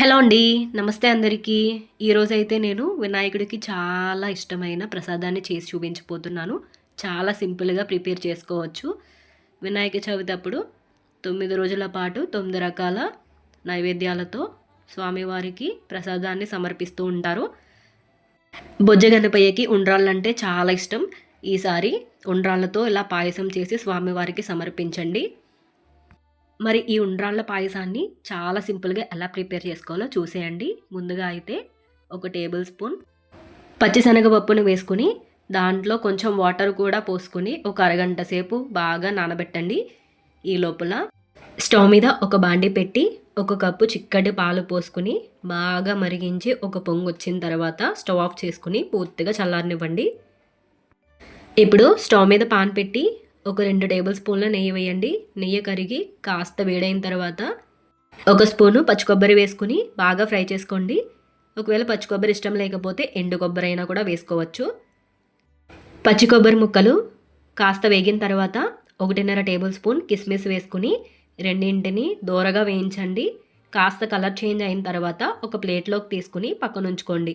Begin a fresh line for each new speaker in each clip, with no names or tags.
Hello అండి. నమస్తే అందరికీ. ఈరోజైతే నేను వినాయకుడికి చాలా ఇష్టమైన ప్రసాదాన్ని చేసి చూపించబోతున్నాను. చాలా సింపుల్గా ప్రిపేర్ చేసుకోవచ్చు. వినాయక చవితి అప్పుడు తొమ్మిది రోజుల పాటు తొమ్మిది రకాల నైవేద్యాలతో స్వామివారికి ప్రసాదాన్ని సమర్పిస్తూ ఉంటారు. బొజ్జ గణపయ్యకి ఉండ్రాళ్ళంటే చాలా ఇష్టం. ఈసారి ఉండ్రాళ్ళతో ఇలా పాయసం చేసి స్వామివారికి సమర్పించండి. మరి ఈ ఉండ్రాళ్ళ పాయసాన్ని చాలా సింపుల్గా ఎలా ప్రిపేర్ చేసుకోవాలో చూసేయండి. ముందుగా అయితే ఒక టేబుల్ స్పూన్ పచ్చిశనగపప్పును వేసుకుని దాంట్లో కొంచెం వాటర్ కూడా పోసుకుని ఒక అరగంట సేపు బాగా నానబెట్టండి. ఈ లోపల స్టవ్ మీద ఒక బాండి పెట్టి ఒక కప్పు చిక్కటి పాలు పోసుకుని బాగా మరిగించి ఒక పొంగు వచ్చిన తర్వాత స్టవ్ ఆఫ్ చేసుకుని పూర్తిగా చల్లారనివ్వండి. ఇప్పుడు స్టవ్ మీద పాన్ పెట్టి ఒక రెండు టేబుల్ స్పూన్ల నెయ్యి వేయండి. నెయ్యి కరిగి కాస్త వేడైన తర్వాత ఒక స్పూను పచ్చి కొబ్బరి వేసుకుని బాగా ఫ్రై చేసుకోండి. ఒకవేళ పచ్చి కొబ్బరి ఇష్టం లేకపోతే ఎండు కొబ్బరి అయినా కూడా వేసుకోవచ్చు. పచ్చి కొబ్బరి ముక్కలు కాస్త వేగిన తర్వాత ఒకటిన్నర టేబుల్ స్పూన్ కిస్మిస్ వేసుకుని రెండింటిని దూరగా వేయించండి. కాస్త కలర్ చేంజ్ అయిన తర్వాత ఒక ప్లేట్లోకి తీసుకుని పక్కన ఉంచుకోండి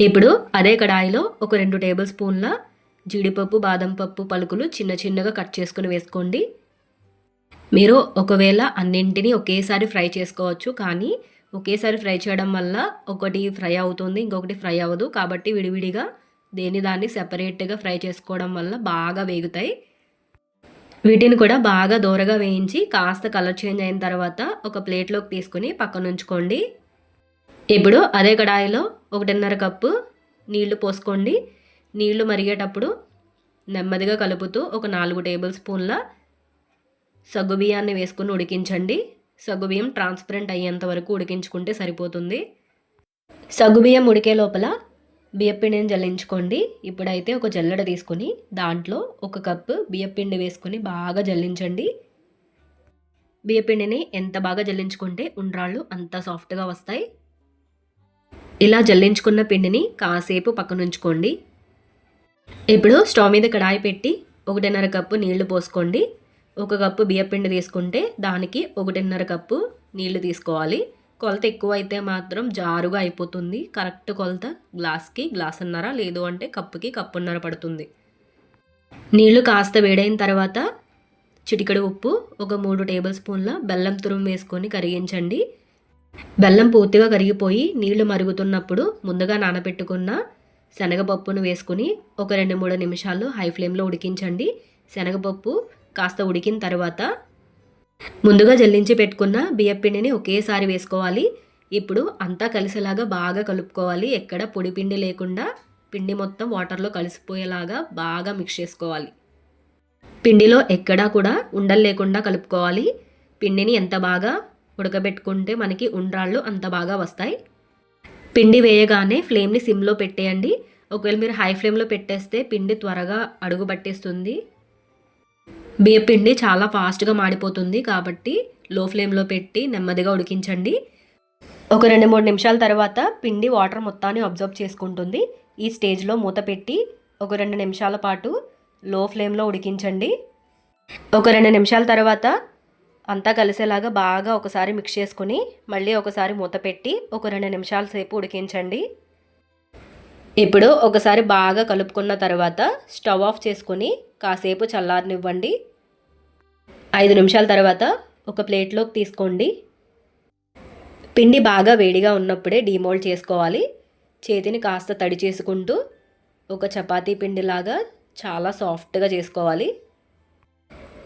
ఇప్పుడు అదే కడాయిలో ఒక రెండు టేబుల్ స్పూన్ల జీడిపప్పు బాదం పప్పు పలుకులు చిన్న చిన్నగా కట్ చేసుకుని వేసుకోండి. మీరు ఒకవేళ అన్నింటినీ ఒకేసారి ఫ్రై చేసుకోవచ్చు కానీ ఒకేసారి ఫ్రై చేయడం వల్ల ఒకటి ఫ్రై అవుతుంది ఇంకొకటి ఫ్రై అవ్వదు. కాబట్టి విడివిడిగా దేని దాన్ని సెపరేట్గా ఫ్రై చేసుకోవడం వల్ల బాగా వేగుతాయి. వీటిని కూడా బాగా దూరగా వేయించి కాస్త కలర్ చేంజ్ అయిన తర్వాత ఒక ప్లేట్లోకి తీసుకుని పక్కన ఉంచుకోండి. ఇప్పుడు అదే కడాయిలో ఒకటిన్నర కప్పు నీళ్ళు పోసుకోండి. నీళ్ళు మరిగేటప్పుడు నెమ్మదిగా కలుపుతూ ఒక నాలుగు టేబుల్ స్పూన్ల సగ్గుబియ్యాన్ని వేసుకుని ఉడికించండి. సగ్గుబియ్యం ట్రాన్స్పరెంట్ అయ్యేంత వరకు ఉడికించుకుంటే సరిపోతుంది. సగ్గుబియ్యం ఉడికే లోపల బియ్యపిండిని జల్లించుకోండి. ఇప్పుడైతే ఒక జల్లెడ తీసుకొని దాంట్లో ఒక కప్పు బియ్యపిండి వేసుకొని బాగా జల్లించండి. బియ్యపిండిని ఎంత బాగా జల్లించుకుంటే ఉండ్రాళ్ళు అంత సాఫ్ట్గా వస్తాయి. ఇలా జల్లించుకున్న పిండిని కాసేపు పక్కనుంచుకోండి. ఇప్పుడు స్టవ్ మీద కడాయి పెట్టి ఒకటిన్నర కప్పు నీళ్ళు పోసుకోండి. ఒక కప్పు బియ్యపిండి తీసుకుంటే దానికి ఒకటిన్నర కప్పు నీళ్ళు తీసుకోవాలి. కొలత ఎక్కువ అయితే మాత్రం జారుగా అయిపోతుంది. కరెక్ట్ కొలత గ్లాస్కి గ్లాసున్నర లేదు అంటే కప్పుకి కప్పున్నర పడుతుంది. నీళ్ళు కాస్త వేడైన తర్వాత చిటికెడు ఉప్పు ఒక మూడు టేబుల్ స్పూన్ల బెల్లం తురుము వేసుకొని కరిగించండి. బెల్లం పూర్తిగా కరిగిపోయి నీళ్ళు మరుగుతున్నప్పుడు ముందుగా నానబెట్టుకున్న శనగపప్పును వేసుకుని ఒక రెండు మూడు నిమిషాలు హై ఫ్లేమ్లో ఉడికించండి. శనగపప్పు కాస్త ఉడికిన తర్వాత ముందుగా జల్లించి పెట్టుకున్న బియ్యపిండిని ఒకేసారి వేసుకోవాలి. ఇప్పుడు అంతా కలిసేలాగా బాగా కలుపుకోవాలి. ఎక్కడ పొడి పిండి లేకుండా పిండి మొత్తం వాటర్లో కలిసిపోయేలాగా బాగా మిక్స్ చేసుకోవాలి. పిండిలో ఎక్కడా కూడా ఉండలు లేకుండా కలుపుకోవాలి. పిండిని ఎంత బాగా ఉడకబెట్టుకుంటే మనకి ఉండ్రాళ్ళు అంత బాగా వస్తాయి. పిండి వేయగానే ఫ్లేమ్ని సిమ్లో పెట్టేయండి. ఒకవేళ మీరు హై ఫ్లేమ్లో పెట్టేస్తే పిండి త్వరగా అడుగు పట్టేస్తుంది. బియ్య పిండి చాలా ఫాస్ట్గా మాడిపోతుంది కాబట్టి లో ఫ్లేమ్లో పెట్టి నెమ్మదిగా ఉడికించండి. ఒక రెండు మూడు నిమిషాల తర్వాత పిండి వాటర్ మొత్తాన్ని అబ్జర్వ్ చేసుకుంటుంది. ఈ స్టేజ్లో మూత పెట్టి ఒక రెండు నిమిషాల పాటు లో ఫ్లేమ్లో ఉడికించండి. ఒక రెండు నిమిషాల తర్వాత అంతా కలిసేలాగా బాగా ఒకసారి మిక్స్ చేసుకుని మళ్ళీ ఒకసారి మూత పెట్టి ఒక రెండు నిమిషాల సేపు ఉడికించండి. ఇప్పుడు ఒకసారి బాగా కలుపుకున్న తర్వాత స్టవ్ ఆఫ్ చేసుకొని కాసేపు చల్లారనివ్వండి. ఐదు నిమిషాల తర్వాత ఒక ప్లేట్లోకి తీసుకోండి. పిండి బాగా వేడిగా ఉన్నప్పుడే డీమోల్డ్ చేసుకోవాలి. చేతిని కాస్త తడి చేసుకుంటూ ఒక చపాతీ పిండిలాగా చాలా సాఫ్ట్గా చేసుకోవాలి.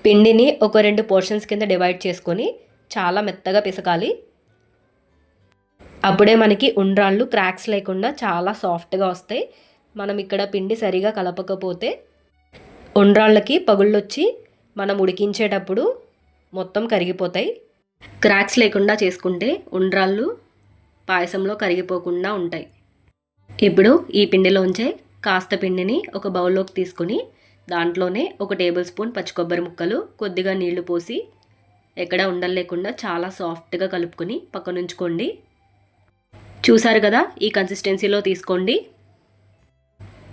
పిండిని ఒక రెండు పోర్షన్స్ కింద డివైడ్ చేసుకొని చాలా మెత్తగా పిసకాలి. అప్పుడే మనకి ఉండ్రాళ్ళు క్రాక్స్ లేకుండా చాలా సాఫ్ట్గా వస్తాయి. మనం ఇక్కడ పిండి సరిగా కలపకపోతే ఉండ్రాళ్ళకి పగుళ్ళొచ్చి మనం ఉడికించేటప్పుడు మొత్తం కరిగిపోతాయి. క్రాక్స్ లేకుండా చేసుకుంటే ఉండ్రాళ్ళు పాయసంలో కరిగిపోకుండా ఉంటాయి. ఇప్పుడు ఈ పిండిలోంచే కాస్త పిండిని ఒక బౌల్లోకి తీసుకుని దాంట్లోనే ఒక టేబుల్ స్పూన్ పచ్చి కొబ్బరి ముక్కలు కొద్దిగా నీళ్ళు పోసి ఎక్కడ ఉండలేకుండా చాలా సాఫ్ట్గా కలుపుకొని పక్కనుంచుకోండి చూసారు కదా ఈ కన్సిస్టెన్సీలో తీసుకోండి.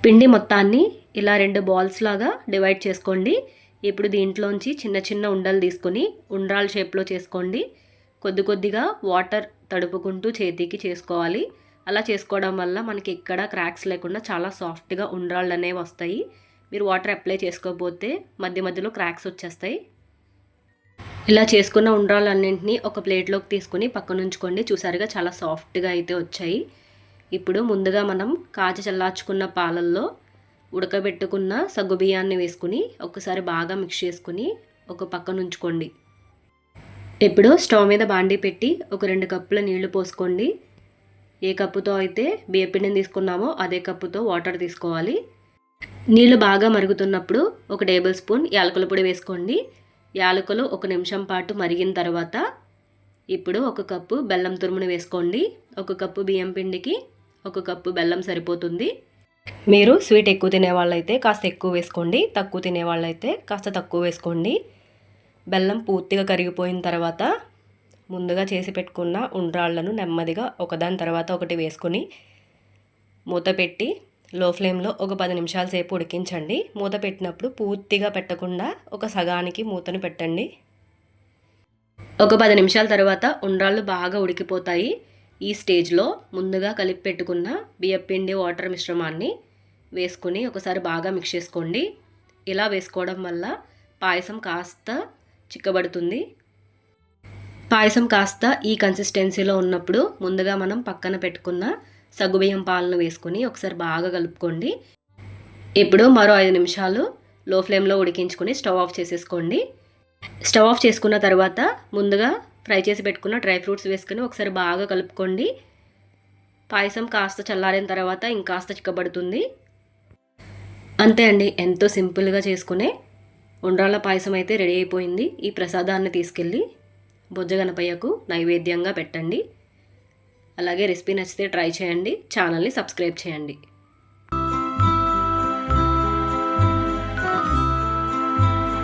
పిండి మొత్తాన్ని ఇలా రెండు బాల్స్ లాగా డివైడ్ చేసుకోండి. ఇప్పుడు దీంట్లోంచి చిన్న చిన్న ఉండలు తీసుకొని ఉండ్రాల షేప్లో చేసుకోండి. కొద్ది కొద్దిగా వాటర్ తడుపుకుంటూ చేతికి చేసుకోవాలి. అలా చేసుకోవడం వల్ల మనకి ఎక్కడ క్రాక్స్ లేకుండా చాలా సాఫ్ట్గా ఉండ్రాళ్ళు అనేవి వస్తాయి. మీరు వాటర్ అప్లై చేసుకోకపోతే మధ్య మధ్యలో క్రాక్స్ వచ్చేస్తాయి. ఇలా చేసుకున్న ఉండ్రాలన్నింటినీ ఒక ప్లేట్లోకి తీసుకుని పక్కనుంచుకోండి చూసారుగా చాలా సాఫ్ట్గా అయితే వచ్చాయి. ఇప్పుడు ముందుగా మనం కాచి చల్లార్చుకున్న పాలల్లో ఉడకబెట్టుకున్న సగ్గు బియ్యాన్ని వేసుకుని ఒకసారి బాగా మిక్స్ చేసుకుని ఒక పక్కన ఉంచుకోండి. ఇప్పుడు స్టవ్ మీద బాండీ పెట్టి ఒక రెండు కప్పుల నీళ్ళు పోసుకోండి. ఏ కప్పుతో అయితే బియ్యపిండిని తీసుకున్నామో అదే కప్పుతో వాటర్ తీసుకోవాలి. నీళ్ళు బాగా మరుగుతున్నప్పుడు ఒక టేబుల్ స్పూన్ యాలకుల పొడి వేసుకోండి. యాలకులు ఒక నిమిషం పాటు మరిగిన తర్వాత ఇప్పుడు ఒక కప్పు బెల్లం తురుమును వేసుకోండి. ఒక కప్పు బియ్యం పిండికి ఒక కప్పు బెల్లం సరిపోతుంది. మీరు స్వీట్ ఎక్కువ తినేవాళ్ళైతే కాస్త ఎక్కువ వేసుకోండి. తక్కువ తినేవాళ్ళైతే కాస్త తక్కువ వేసుకోండి. బెల్లం పూర్తిగా కరిగిపోయిన తర్వాత ముందుగా చేసి పెట్టుకున్న ఉండ్రాళ్ళను నెమ్మదిగా ఒకదాని తర్వాత ఒకటి వేసుకొని మూత పెట్టి లో ఫ్లేమ్లో ఒక పది నిమిషాల సేపు ఉడికించండి. మూత పెట్టినప్పుడు పూర్తిగా పెట్టకుండా ఒక సగానికి మూతను పెట్టండి. ఒక పది నిమిషాల తర్వాత ఉండ్రాళ్ళు బాగా ఉడికిపోతాయి. ఈ స్టేజ్లో ముందుగా కలిపి పెట్టుకున్న బియ్యపిండి వాటర్ మిశ్రమాన్ని వేసుకుని ఒకసారి బాగా మిక్స్ చేసుకోండి. ఇలా వేసుకోవడం వల్ల పాయసం కాస్త చిక్కబడుతుంది. పాయసం కాస్త ఈ కన్సిస్టెన్సీలో ఉన్నప్పుడు ముందుగా మనం పక్కన పెట్టుకున్న సగ్గుబియ్యం పాలను వేసుకొని ఒకసారి బాగా కలుపుకోండి. ఇప్పుడు మరో ఐదు నిమిషాలు లో ఫ్లేమ్లో ఉడికించుకొని స్టవ్ ఆఫ్ చేసేసుకోండి. స్టవ్ ఆఫ్ చేసుకున్న తర్వాత ముందుగా ఫ్రై చేసి పెట్టుకున్న డ్రై ఫ్రూట్స్ వేసుకొని ఒకసారి బాగా కలుపుకోండి. పాయసం కాస్త చల్లారిన తర్వాత ఇంకాస్త చిక్కబడుతుంది. అంతే అండి ఎంతో సింపుల్గా చేసుకునే ఉండ్రాళ్ళ పాయసం అయితే రెడీ అయిపోయింది. ఈ ప్రసాదాన్ని తీసుకెళ్ళి బొజ్జగనపయ్యకు నైవేద్యంగా పెట్టండి. అలాగే రెసిపీ నచ్చితే ట్రై చేయండి. ఛానల్ని సబ్స్క్రైబ్ చేయండి.